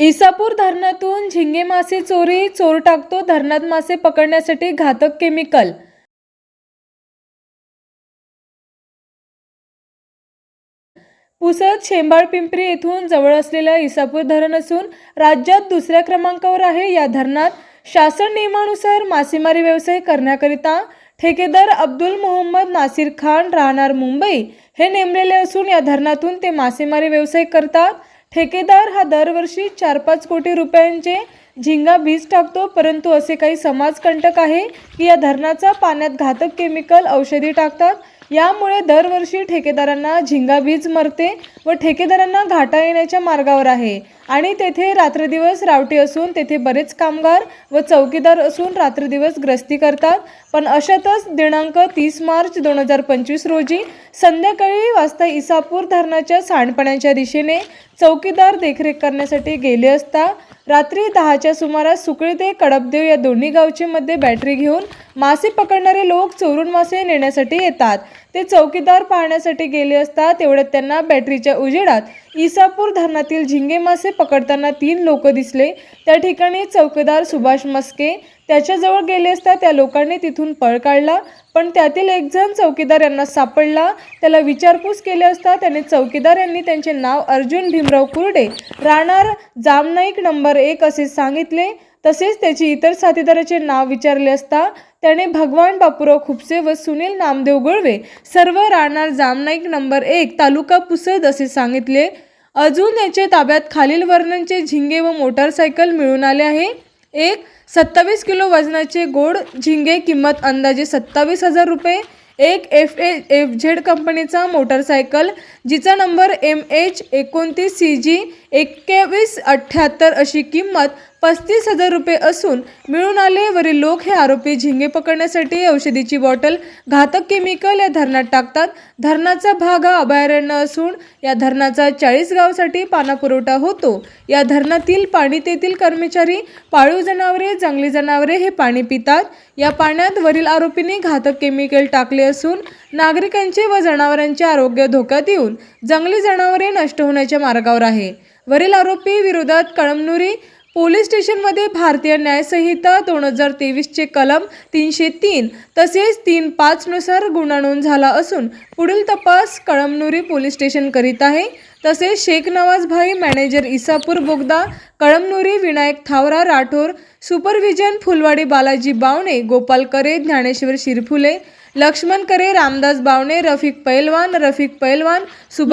इसापूर धरणातून झिंगे मासे चोरी चोर टाकतो धरणात मासे पकडण्यासाठी घातक केमिकल. पुसद शेंबाळ पिंपरी येथून जवळ असलेलं इसापूर धरण असून राज्यात दुसऱ्या क्रमांकावर आहे. या धरणात शासन नियमानुसार मासेमारी व्यवसाय करण्याकरिता ठेकेदार अब्दुल मोहम्मद नासिर खान राहणार मुंबई. हे नेमलेले असून या धरणातून ते मासेमारी व्यवसाय करतात. ठेकेदार हा दरवर्षी चार पाच कोटी रुपयांचे झिंगा बीज टाकतो परंतु असे काही समाजकंटक आहे की या धरणाचा पाण्यात घातक केमिकल औषधी टाकतात. यामुळे दरवर्षी ठेकेदारांना झिंगा बीज मरते व ठेकेदारांना घाटा येण्याच्या मार्गावर आहे. आणि तेथे रात्रदिवस रावटी असून तेथे बरेच कामगार व चौकीदार असून रात्रदिवस ग्रस्ती करतात. पण अशातच दिनांक तीस मार्च दोन हजार पंचवीस रोजी संध्याकाळी वाजता इसापूर धरणाच्या सांडपाण्याच्या दिशेने चौकीदार देखरेख करण्यासाठी गेले असता रात्री दहाच्या सुमारास सुकळी ते कडपदेव या दोन्ही गावचे मध्ये बॅटरी घेऊन मासे पकडणारे लोक चोरून मासे नेण्यासाठी येतात. ते चौकीदार पाहण्यासाठी गेले असता तेवढ्यात त्यांना बॅटरीच्या उजेडात इसापूर धरणातील झिंगे मासे पकडताना तीन लोक दिसले. त्या ठिकाणी चौकीदार सुभाष मस्के त्याच्याजवळ गेले असता त्या लोकांनी तिथून पळ काढला. पण त्यातील एकजण चौकीदार यांना सापडला. त्याला विचारपूस केली असता त्याने चौकीदार यांनी त्यांचे नाव अर्जुन भीमराव कुर्डे राहणार जामनाईक नंबर एक असे सांगितले. तसेच त्याची इतर साथीदाराचे नाव विचारले असता त्याने भगवान बापूराव खुपसे व सुनील नामदेव गुळवे सर्व राहणार जामनाईक नंबर एक तालुका पुसद असे सांगितले. अजून याचे ताब्यात खालील वर्णनचे झिंगे व मोटारसायकल मिळून आले आहे. एक सत्तावीस किलो वजनाचे गोड झिंगे किंमत अंदाजे सत्तावीस हजार रुपये. एक एफ ए एफ झेड कंपनीचा मोटरसायकल जिचा नंबर एम एच एकोणतीस सी जी एक्केवीस अठ्ठ्याहत्तर अशी किंमत पस्तीस हजार रुपये असून मिळून आले वरील लोक हे आरोपी झिंगे पकडण्यासाठी औषधीची बॉटल घातक केमिकल या धरणात टाकतात. धरणाचा भाग हा अभयारण्य असून या धरणाचा चाळीस गावसाठी पाण्यापुरवठा होतो. या धरणातील पाणी तेथील कर्मचारी पाळीव जनावरे जंगली जनावरे हे पाणी पितात. या पाण्यात वरील आरोपींनी घातक केमिकल टाकले असून नागरिकांचे व जनावरांचे आरोग्य धोक्यात येऊन जंगली जनावरे नष्ट होण्याच्या मार्गावर आहे. वरील आरोपी विरोधात कळमनुरी पोलीस स्टेशनमध्ये भारतीय न्यायसंहिता दोन हजार तेवीसचे कलम तीनशे तीन तसेच तीन पाचनुसार गुन्हा नोंद झाला असून पुढील तपास कळमनुरी पोलीस स्टेशन करीत आहे. तसेच शेख नवाज भाई मॅनेजर इसापूर बोगदा कळमनुरी विनायक थावरा राठोर सुपरविजन फुलवाडी बालाजी बावणे गोपाल करे ज्ञानेश्वर शिरफुले लक्ष्मण करे रामदास बावणे रफिक पैलवान रफिक पैलवान सुब